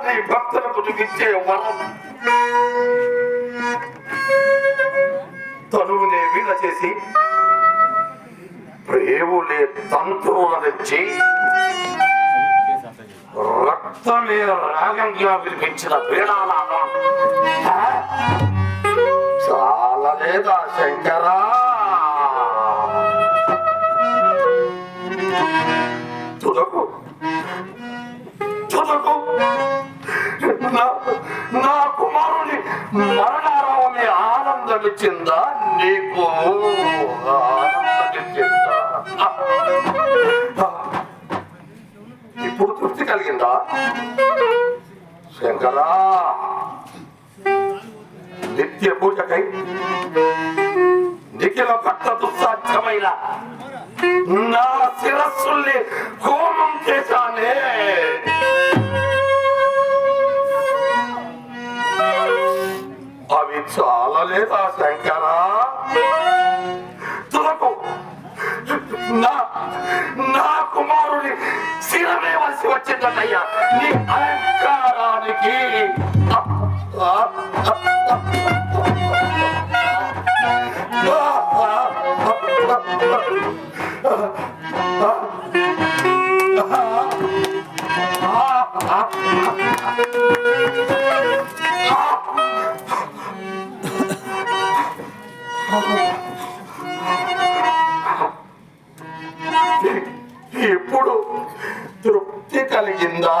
ఇదా నీ భక్తులకు చూపించే వరం. తనువునే వీణ చేసి ప్రేవులే తంతువులనిచ్చి రక్తమే రాగంగా వినిపించిన వీణానాదం. హ? చాలలేదా శంకరా? తుదకు. తుదకు. నా కుమారుని మరణారావమే ఆనందమిచ్చిందా? నీకు ఆనందమిచ్చిందా? ఇప్పుడు తృప్తి కలిగిందా? శంకరా నిత్య పూజకై నిఖిల భక్త దుస్సాధ్యమైన నా శిరస్సుల్ని కోమం చేశానే. చాలా చాలలేదా శంకరా. తులకు నా నా కుమారుని శిరమేవలసి వచ్చిందయ్యా నీ అలంకారానికి ఇప్పుడు తృప్తి కలిగిందా?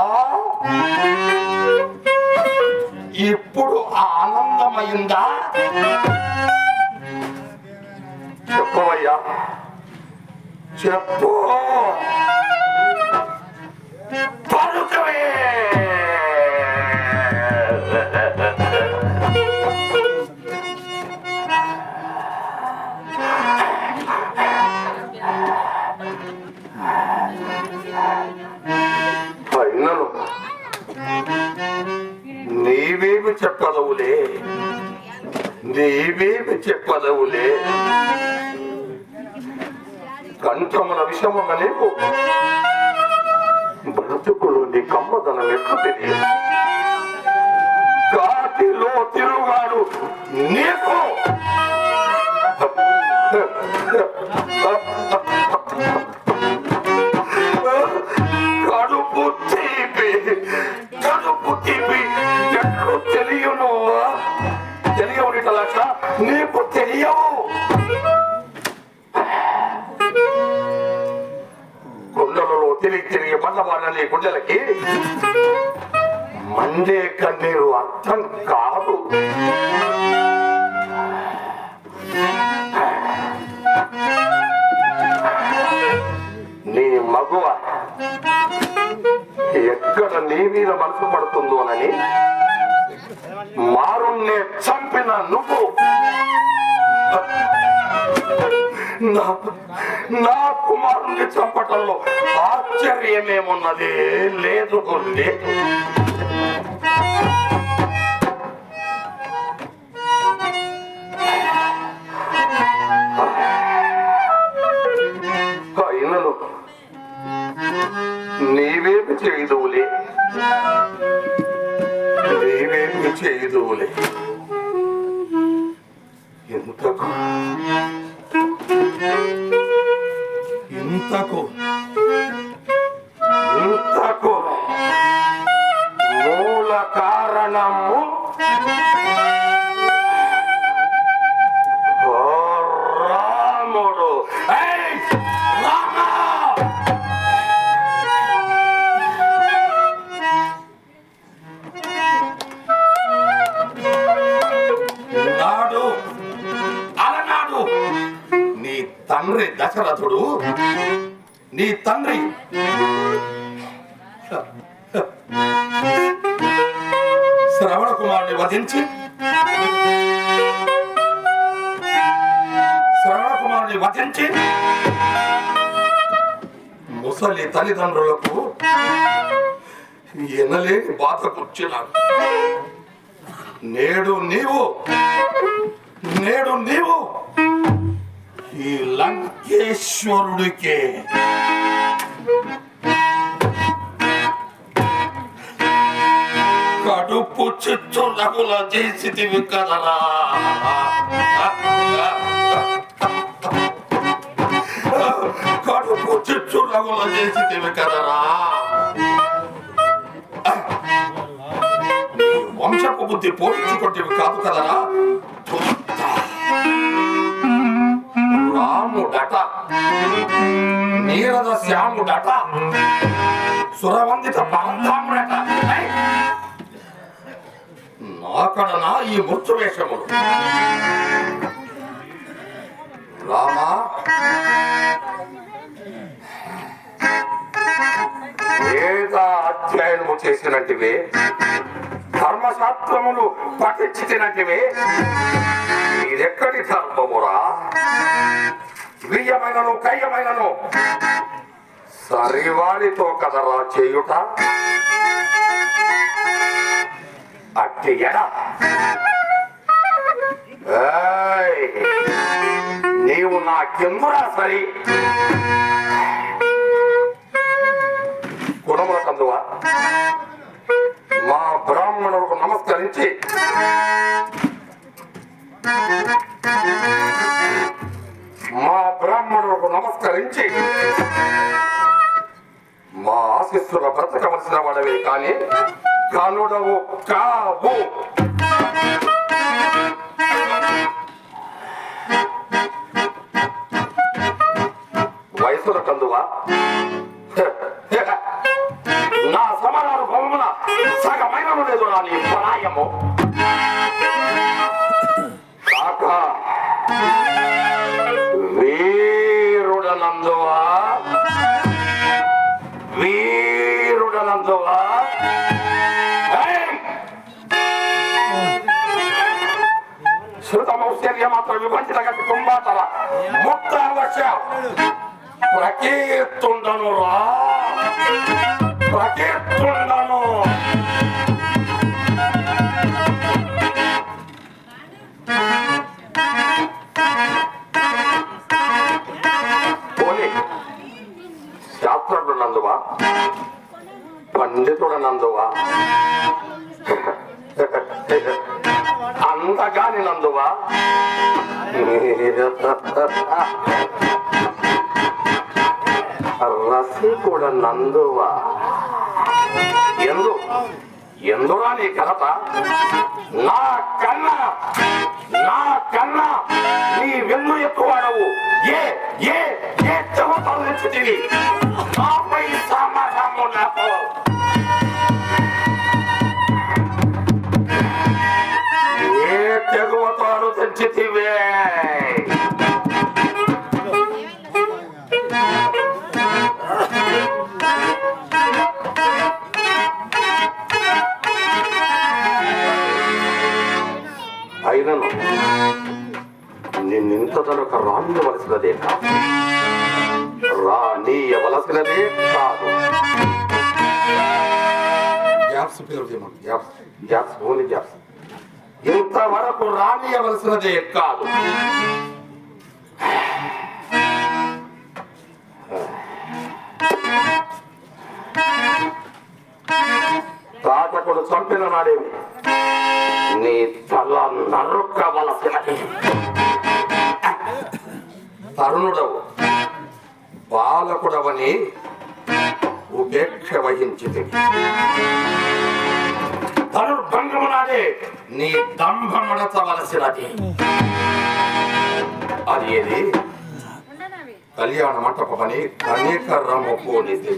ఇప్పుడు ఆనందమైందా? చెప్పవయ్యా. చెప్పు. పలుకవే నీవేమి చెప్పదవులే? నీవేమి చెప్పదవులే? కంఠముల విషమున నీకు బ్రతుకులు నీ కమ్మదనం ఎక్కువ తెలియదు కాటిలో తిరుగాడు నీకు. కడుపు తీపి కడుపు తీపి. కన్నీరు అర్థం కాదు. నీ మగువ ఎక్కడ నీ మీద మనసు పడుతుందోనని మారుణ్ణే చంపిన నువ్వు. నా నా కుమారుణ్ణి చంపటంలో ఆశ్చర్యమేమున్నది? లేదు లేదు. నీవేమి చేయదువులే నీవేమి వధించి శ్రవణ కుమారుని వధించి ముసలి తల్లిదండ్రులకు ఎనలేని బాధ కూర్చున్నాడు నేడు నీవు నేడు నీవు ఈ లంకేశ్వరుడికి. కడుపు చిచ్చు రగుల చేసితివి కదరా కడుపు చిచ్చు రగుల చేసితివి కదరా వంశపు బుద్ధి పోల్చుకుంటేవి కాదు కదరా రాముడట నీరద శ్యాముడట సురవందిత పరంధాముడట అక్కడ నా ఈ మృత్యు వేషములు రామా? వేద అధ్యయనము చేసినట్టువే ధర్మశాస్త్రములు పఠించినట్టువే ఇదెక్కడి ధర్మమురా? బియ్యమైనను కయ్యమైనను సరివాడితో కదరా చేయుట? అట్టి ఎడ? నీవు నా కిందురా సరి. గుణముల కందువా? మా బ్రాహ్మణులకు నమస్కరించి. మా బ్రాహ్మణులకు నమస్కరించి. మా ఆశిస్సుల బ్రతకవలసిన వాడవే కానీ కనుడవు కావు రసికుడ నందువా? ఎందు? ఎందురా నీ కలత? నా కన్నా నా కన్నా నీ వెన్ను ఎక్కువాడవు ఏ ఏ ఏ చెవతలు తెచ్చుతివి నాపై సమాధానము నాకు తెచ్చితివే అయినను నిన్నింతదనొక రానియవలసినదే కాదు. రానియవలసినదే కాదు. గ్యాప్స్ ఫిల్ చేయమను గ్యాప్స్ గ్యాప్స్ ఓన్లీ గ్యాప్స్. ఇంతవరకు రానియవలసినదే కాదు. తాతకుడు చంపిన నాడేమి నీ తల నరుక్కవలసినది. తరుణుడవు బాలకుడవని ఉపేక్ష వహించింది ధనుర్భంగము నాడే నీ దంభమడచవలసినది అది ఏది? కళ్యాణ మంటపమని కనికరము పోనిది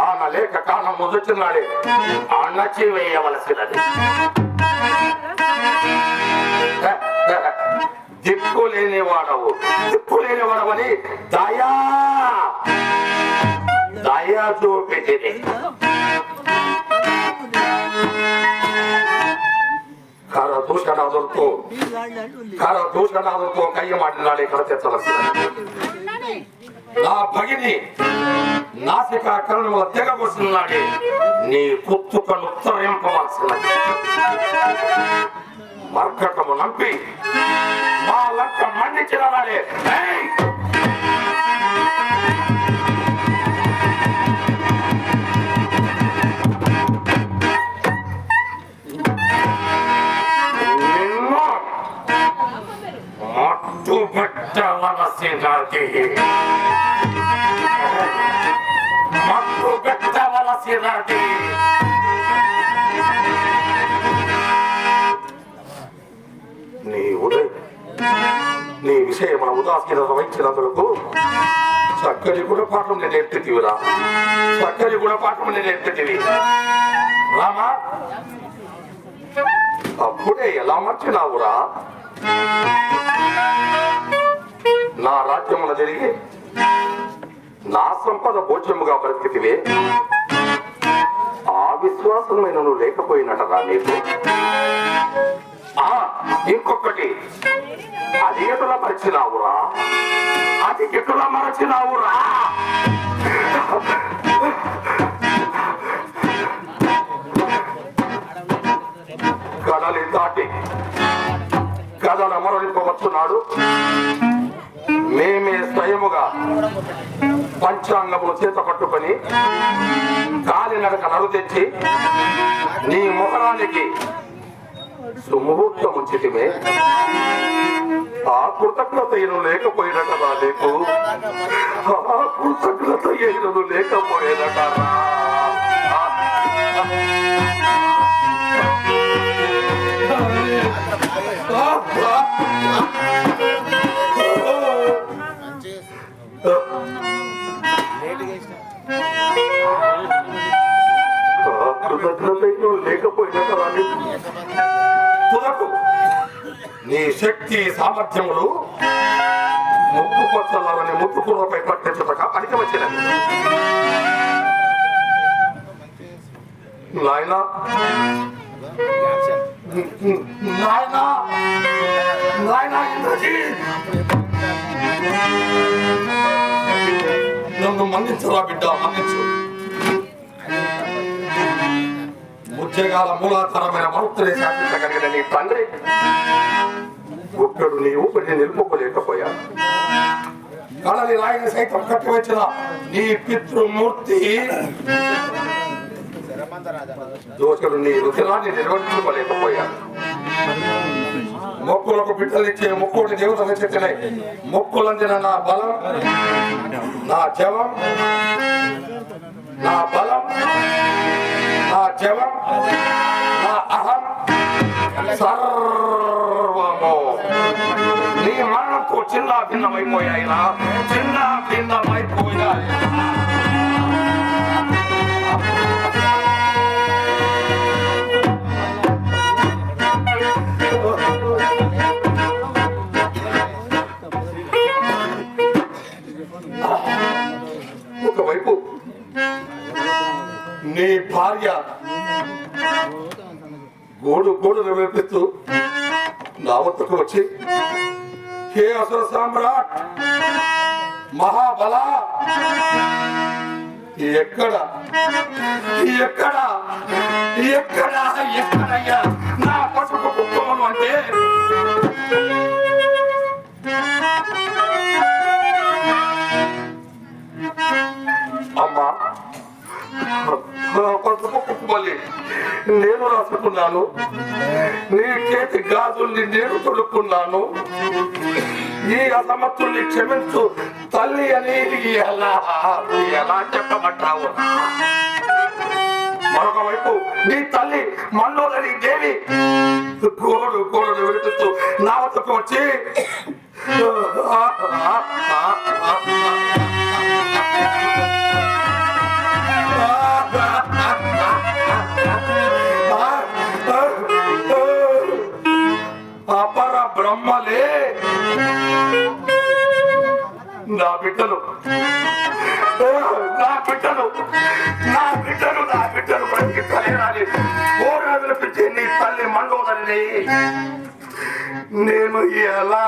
ఆమె లేక కాలం మొదటినాడే అణచి వేయవలసినది. దిక్కు లేని వాడవు దిక్కు లేని వాడవని దయా దయా చూపించింది కర దూషణాదులతో కర దూషణాదులతో కయ్య మాట్లాడే కడ తెచ్చవలసింది నా భగిని నాసిక కరణముల తెగబోసినాడే నీ పుత్తుకను ఉత్తరింపవలసినది మర్కటము నంపి మా లక్క మండించిన నాడే పెట్టవలసినది మట్టు పెట్టవలసినది. నీ ఉదయం నీ విషయమున ఉదాసీనత వహించినందుకు చక్కని గుణపాఠం నేను నేర్పితివిరా. చక్కని గుణపాఠం నేను ఎత్తివి రామా అప్పుడే ఎలా మర్చినావురా? నా రాజ్యమున జరిగి నా సంపద భోజ్యముగా బ్రతికితివే ఆ విశ్వాసమైన నువ్వు లేకపోయినటరా నీకు? ఆ ఇంకొకటి. అది ఎటులా మరచినావురా? అది ఎటులా మరచినావురా? కడలి దాటి కథ అమరలింపవచ్చున్నాడు మేమే స్వయముగా పంచాంగము చేత పట్టుకొని కాలినడక నడు తెచ్చి నీ ముఖరానికి సుముహూర్తం ఉంచితిమే ఆ కృతజ్ఞత ఈయన లేకపోయినటరా నీకు? ఆ కృతజ్ఞత ఏను లేకపోయినటరా ఆ. కృతజ్ఞతలు ఈయనను లేకపోయినటరా నీకు నీ శక్తి సామర్థ్యములు ముక్కు కొత్తలని ముట్టుకులపై పట్టించటక పనికి వచ్చినది నాయన. నాయన. నాయన ఇంద్రజీత్ నన్ను మన్నించరా బిడ్డ మన్నించు. ఉద్యోగాల మూలాధారమైన మనుత్తుని శాసించగలిగిన నీ తండ్రి. ఒక్కడు నీ ఊపిరిని నిలుపుకోలేకపోయా కళని రాయిని సైతం కట్టి వచ్చిన నీ పితృమూర్తి. దోషుడు నీ రుచిరాన్ని నిర్వహించుకోలేకపోయా మొక్కులకు బిడ్డలిచ్చే మొక్కుడు దేవతలు చెప్పినాయి. మొక్కులందిన నా బలం నా జవం నా బలం. జవం నా అహం సర్వము. నీ మనకు చిన్న భిన్నమైపోయాయినా చిన్న భిన్నమైపోయాయి. ఒకవైపు నీ భార్య గోడు గోడు నివేపిస్తూ నా వద్దకు వచ్చి హే అసుర సామ్రాట్ మహాబల ఎక్కడ? ఎక్కడ? ఎక్కడ? ఎక్కడయ్యా? నా పసుపు కుక్కములు అంటే తొడుక్కున్నాను నీ చేతి గాజుల్ని నేను తొడుక్కున్నాను ఈ అసమత్తుల్ని క్షమించు. తల్లి అని ఎలా? ఎలా చెప్పమంటావు? మరొక వైపు నీ తల్లి మండోదరి దేవి. గోడు గోడు విడిపిస్తూ నా వద్దకు వచ్చి అంటే నా బిడ్డలు. నా బిడ్డలు. నా బిడ్డలు నా బిడ్డలు మనకి తల్లి ఓ పిచ్చి నీ తల్లి మండోదండి నేను ఎలా?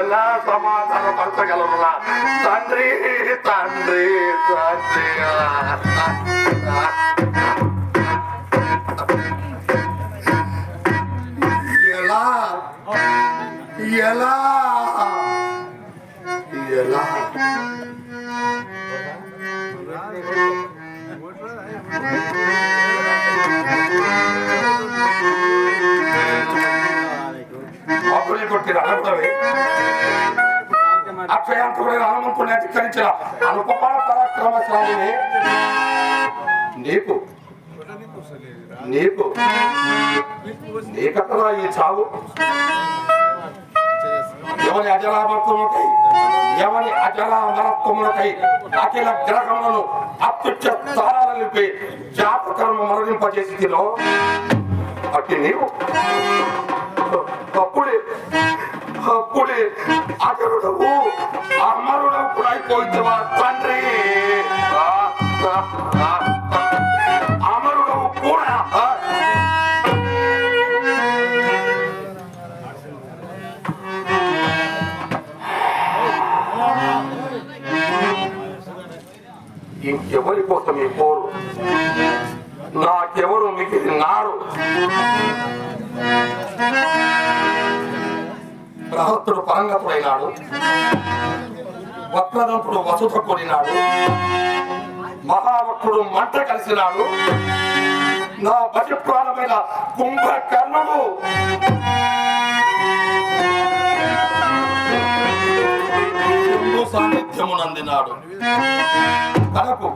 ఎలా సమాధానం పరచగలరా తండ్రి తండ్రి తండ్రి. ఎలా? ఎలా? ఎలా అప్పుడే కొట్టిన అనుభవే అక్షయాంతుడైన హనుమంతుని అధికరించిన అనుపమాన పరాక్రమశాలిని నీకు. నీకు. నీకట్టరా ఈ చావు. ఎవరి అజరామత్వముకై ఎవరి అజరామరత్వములకై అఖిల గ్రహములను అత్యుచ్చ తారాలనిపై జాతకర్మ మరణింపజేసి తినో అట్టి నీవు. అప్పుడే అప్పుడే అజరుడవు అమరుడవు కూడా అయిపోయిందివా తండ్రి. ఇంకెవరి కోసం ఈ పోరు? నాకెవరు మిగిలినారు బృహత్తుడు పరంగపుడైనాడు వక్రదంతుడు వసుత కూడినాడు మహావక్రుడు మంట కలిసినాడు. నా బలిప్రాణమైన కుంభకర్ణుడు. సాన్నిధ్యమునందినాడు. కడకు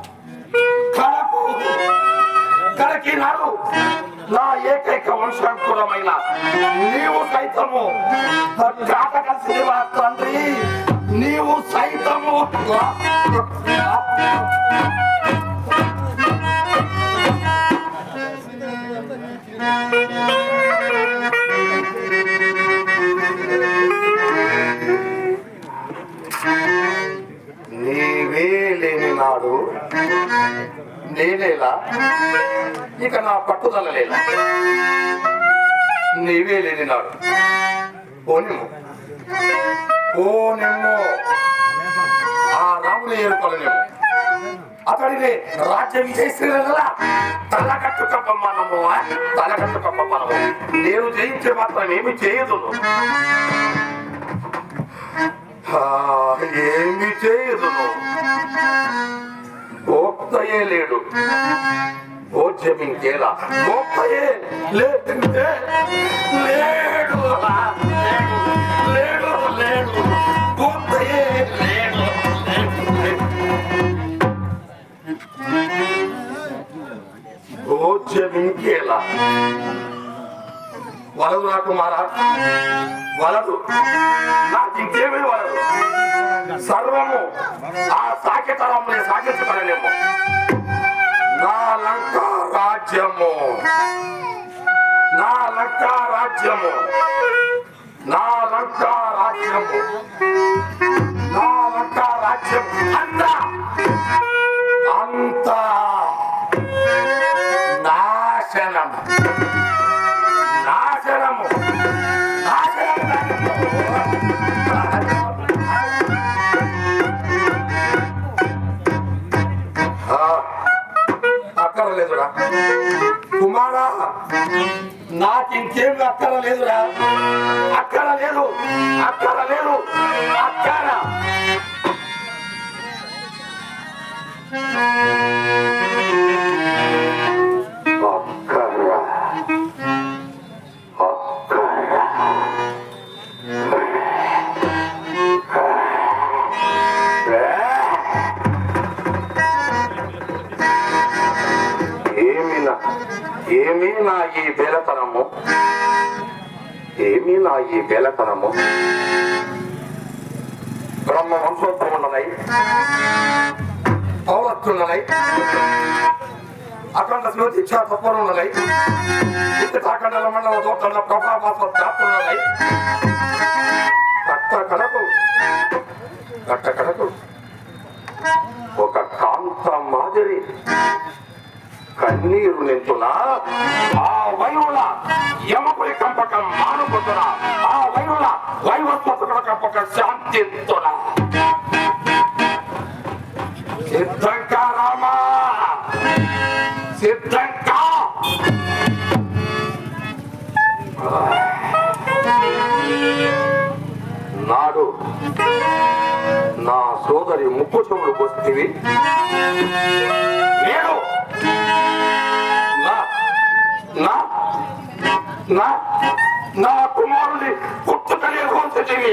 కడకు కడకినాడు. నా ఏకైక వంశాంకురమైన నీవు సైతము. కాటక కలిసివా తండ్రి నీవు సైతము. నాడు నేనేలా? ఇక నా పట్టుదల లేదా నీవే లేని నాడు. పోనిము పోనిమ్ము. ఆ రాముని ఏర్పడలేము అతడిని రాజ్య విజయశ్రీల తలకట్టు తల కట్టుకప్ప మనము. నేను జయించే మాత్రం ఏమి చేయదు ఏమి చేయదు భోక్తయే లేడు. భోజ్యం ఇంకేలా గోప్తయే లేడు లేడు లేడు లేడు. లేడు భోజ్యం ఇంకేలా వలదు నా కుమార వలదు నాకు ఇంకేమీ వలదు సర్వము ఆ సాకెతరంలో సాగించగలనేమో నా లంక రాజ్యము. నా లంక రాజ్యము. నా లంక రాజ్యము. నాకింకేం అక్కర లేదురా అక్కర లేదు అక్కర లేదు అక్కర అక్కర. ఏమి నా ఈ బేలతనము ఏమి నా ఈ బేలతనము బ్రహ్మ వంశోత్తమున్ననై పౌరత్తున్ననై అఖండ శివదీక్ష తత్వనున్ననై ఇటు కాకండల మండల దోకండ ప్రభావాస కట్ట కడకు కట్ట కడకు ఒక కాంత మాదిరి కన్నీరు నింతున్నా ఆ వైవుల యమకుడి కంపకం మానుకొతున ఆ వైవుల వైవత్వతుల కంపకం శాంతింతున సిద్ధంగా రామా! సిద్ధంగా! నాడు నా సోదరి ముక్కు చెవులు కొస్తివి. పుట్టుకనే హోంచితివి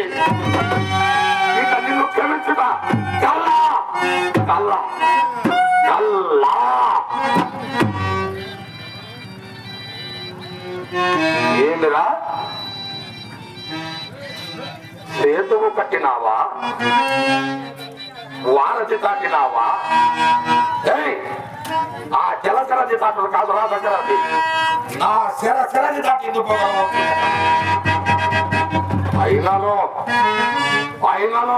ఇక క్షమించుట కల్లా కల్లా కల్లా. ఏమిరా సేతువు కట్టినావా? వారధి తాకినావా ఆ జలసరది దాటలు కాదు రా దగ్గరది. నా శర శరది దాటింది పోగలవు అయినాను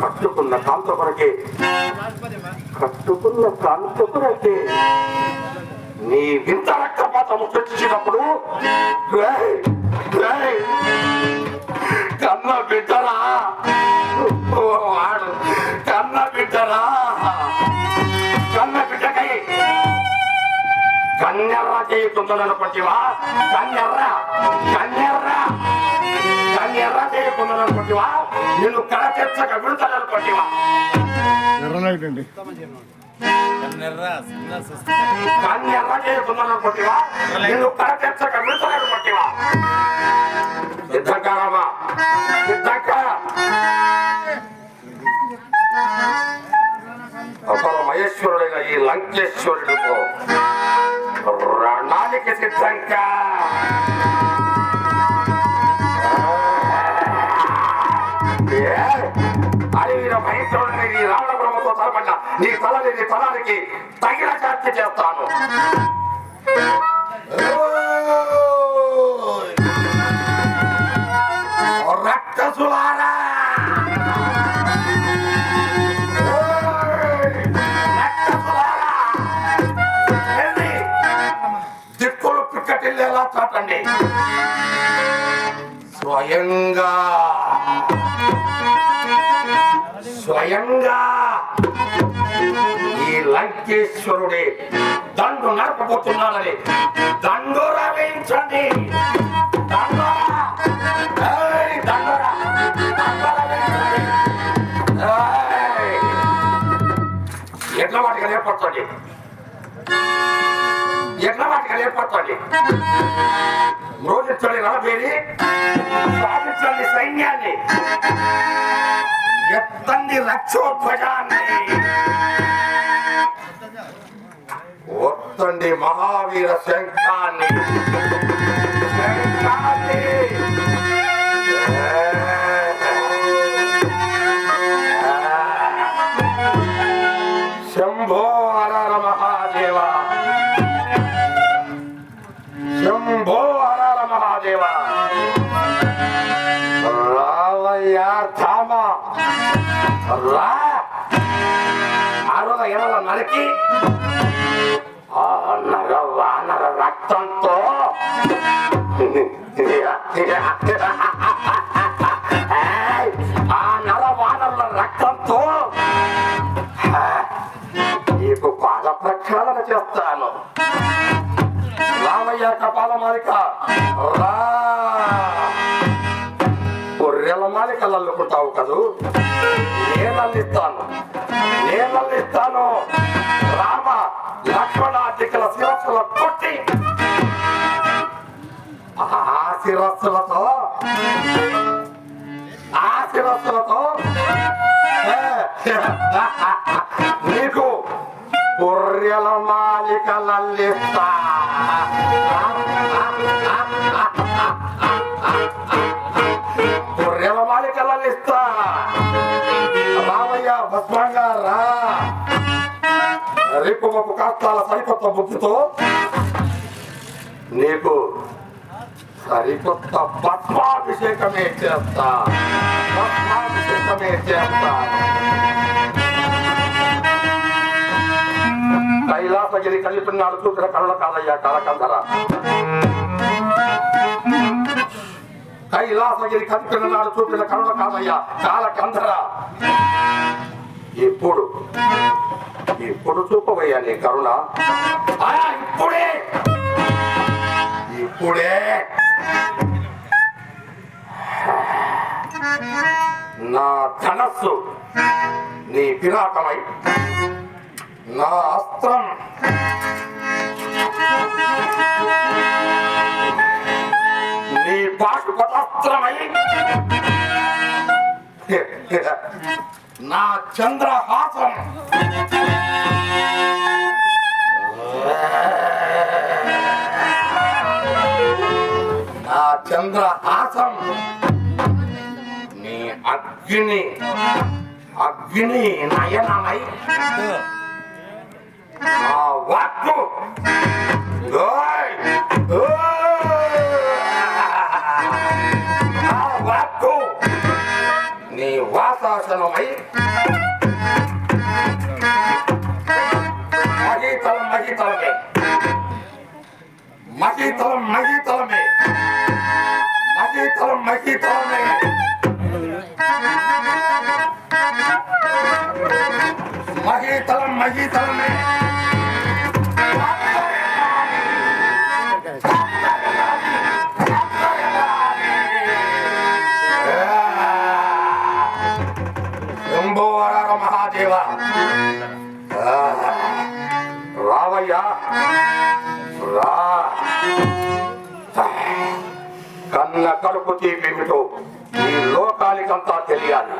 కట్టుకున్న కాంత కొరకే కట్టుకున్న కాంత కొరకే నీ వింత రక్తపాతము తెచ్చినప్పుడు కన్న బిడ్డరా. వాడు కన్యర్ర చేయకుందననుకుంటివా కన్యర్ర కన్యర్ర కన్యర్ర చేయకుందననుకుంటివా నిన్ను కడ తెచ్చక విడుదలనుకుంటివా ఎర్రలైట్ అండి కన్యర్ర చేయకుందననుకుంటివా నిన్ను కడ తెచ్చక విడుదలనుకుంటివా సిద్ధంగా రామా సిద్ధంగా అపర మహేశ్వరుడైన ఈ లంకేశ్వరుడితో రణానికి సిద్ధంగా. ఏ, భయంకరుడిని ఈ రావణ బ్రహ్మతో తలపడ్డ నీ తలని నీ తలానికి తగిన జాతి చేస్తాను. దండు నడపబోతున్నానని దండోరా. వేయించండి. దండోరా ఎట్లా వాటికి ఏర్పడుతుంది ఎట్లా వాటికి ఏర్పడుతుంది రోజించండి నలభేరి సాధించండి సైన్యాన్ని ఎత్తండి రక్షోధ్వజాన్ని need a fake money. రక్తంతో ఆ నర రక్తంతో. నీకు పాద ప్రక్షాళన చేస్తాను. రామయ్య కపాల మాలిక రా. గొర్రెల మాలికలు అల్లుకుంటావు కదూ. నేను అల్లిస్తాను నేను అల్లిస్తాను రామ లక్ష్మణాధికల శిరస్సుల కొట్టి ఆ శిరస్సులతో ఆ శిరస్సులతో నీకు గొర్రెల మాలికలల్లిస్తా. గొర్రెల మాలికలల్లిస్తా. రామయ్య భస్మంగా రా. రేపు ఒక కాస్తాల సరికొత్త బుద్ధితో నీకు సరికొత్త పద్మాభిషేకమే చేస్తా. పద్మాభిషేకమే చేస్తా. కైలాసగిరి కలిపినాడు చూసిన కళ్ళ కాదయ్యా కలకందర కైలాసగిరి కలిపిన నాడు చూపిన కళ్ళ కాదయ్యా కాలకంధర. ఇప్పుడు ఇప్పుడు చూపవయ్యా నీ కరుణ. ఇప్పుడే! ఇప్పుడే! నా ధనస్సు నీ పిరాటమై నా అస్త్రం. నీ పాటు పాశుపతాస్త్రమై నా చంద్రహాసం. నా చంద్రహాసం. నీ అగ్ని అగ్ని నయనమై నా వాక్కు. నా వాక్కు నీ వాసాసనమై மகி தளம் மகி தலைமை மகி தளம் மகி தலைமை மகி தளம் மகி தலைமை కన్న కడుపు తీపిమిటో ఈ లోకానికంతా తెలియాలి.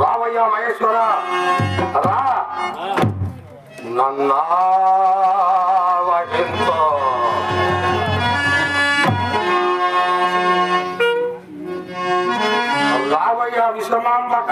రావయ్య మహేశ్వర రా. నన్నావహించు రావయ్య విషమాంబక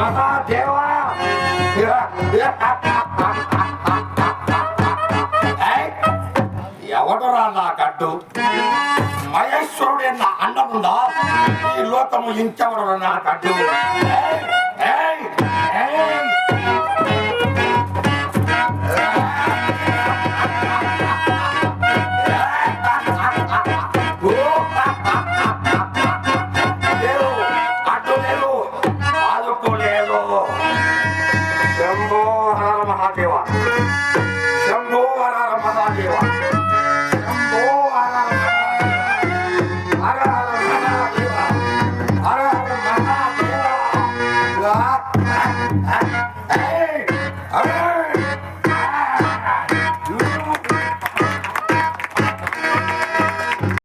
మహాదేవ ఎవడురా నా గడ్డు? మహేశ్వరుడు నా అండనుందా ఈ లోకము ఇంకెవడు నా గడ్డు